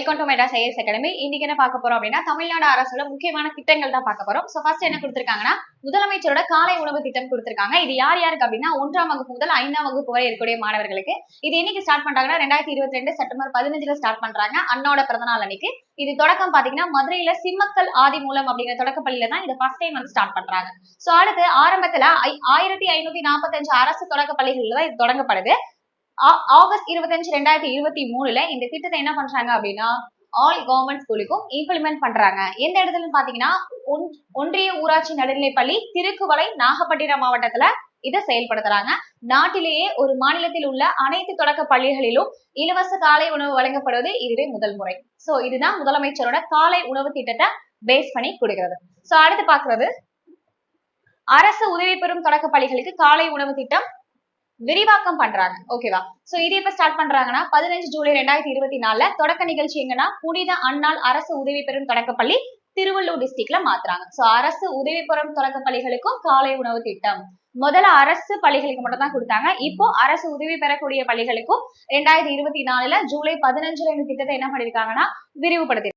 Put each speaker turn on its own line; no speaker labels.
Welcome to Madras IAS academy இன்னைக்கு என்ன பார்க்க போறோம் அப்படின்னா தமிழ்நாடு அரசோட முக்கியமான திட்டங்கள் தான் பார்க்க போறோம். சோ ஃபர்ஸ்ட் என்ன கொடுத்திருக்காங்கன்னா முதலமைச்சரோட காலை உணவு திட்டம் கொடுத்திருக்காங்க. இது யார் யாருக்கு அப்படின்னா ஒன்றாம் வகுப்பு முதல் ஐந்தாம் வகுப்பு வரை இருக்கக்கூடிய மாணவர்களுக்கு. இது என்னைக்கு ஸ்டார்ட் பண்றாங்கன்னா ரெண்டாயிரத்தி இருபத்தி ரெண்டு செப்டம்பர் பதினஞ்சுல ஸ்டார்ட் பண்றாங்க. அண்ணோட பிறந்தநாள் அன்னைக்கு. இது தொடக்கம் பாத்தீங்கன்னா மதுரையில சிம்மக்கல் ஆதி மூலம் அப்படிங்கிற தொடக்கப்பள்ளியில தான் இது ஃபர்ஸ்ட் டைம் வந்து ஸ்டார்ட் பண்றாங்க. சோ அடுத்து ஆரம்பத்துல ஆயிரத்தி ஐநூத்தி நாற்பத்தஞ்சு அரசு தொடக்க பள்ளிகள்ல தான் இது தொடங்கப்படுது. ஆகஸ்ட் இருபத்தஞ்சு ரெண்டாயிரத்தி இருபத்தி மூணுல இந்த திட்டத்தை என்ன பண்றாங்க அப்படின்னா ஆல் கவர்மெண்ட் ஸ்கூலுக்கும் இம்ப்ளிமெண்ட் பண்றாங்க. எந்த இடத்துலன்னு பாத்தீங்கன்னா ஒன்- ஒன்றிய ஊராட்சி நடுநிலைப்பள்ளி திருக்குவளை நாகப்பட்டினம் மாவட்டத்துல இதை செயல்படுத்துறாங்க. நாட்டிலேயே ஒரு மாநிலத்தில் உள்ள அனைத்து தொடக்க பள்ளிகளிலும் இலவச காலை உணவு வழங்கப்படுவது இதுவே முதல் முறை. சோ இதுதான் முதலமைச்சரோட காலை உணவு திட்டத்தை பேஸ் பண்ணி கொடுக்கிறது. சோ அடுத்து பாக்குறது அரசு உதவி பெறும் தொடக்க பள்ளிகளுக்கு காலை உணவு திட்டம் விரிவாக்கம் பண்றாங்க. ஓகேவா சோ இது எப்ப ஸ்டார்ட் பண்றாங்கன்னா பதினஞ்சு ஜூலை ரெண்டாயிரத்தி இருபத்தி நாலுல தொடக்க நிகழ்ச்சி எங்கன்னா புனித அன்னாள் அரசு உதவி பெறும் தொடக்கப்பள்ளி திருவள்ளூர் டிஸ்ட்ரிக்ட்ல மாத்துறாங்க. சோ அரசு உதவி பெறும் தொடக்க பள்ளிகளுக்கும் காலை உணவு திட்டம். முதல்ல அரசு பள்ளிகளுக்கு மட்டும் தான் கொடுத்தாங்க. இப்போ அரசு உதவி பெறக்கூடிய பள்ளிகளுக்கும் ரெண்டாயிரத்தி இருபத்தி நாலுல ஜூலை பதினஞ்சுல இந்த திட்டத்தை என்ன பண்ணிருக்காங்கன்னா விரிவுபடுத்தி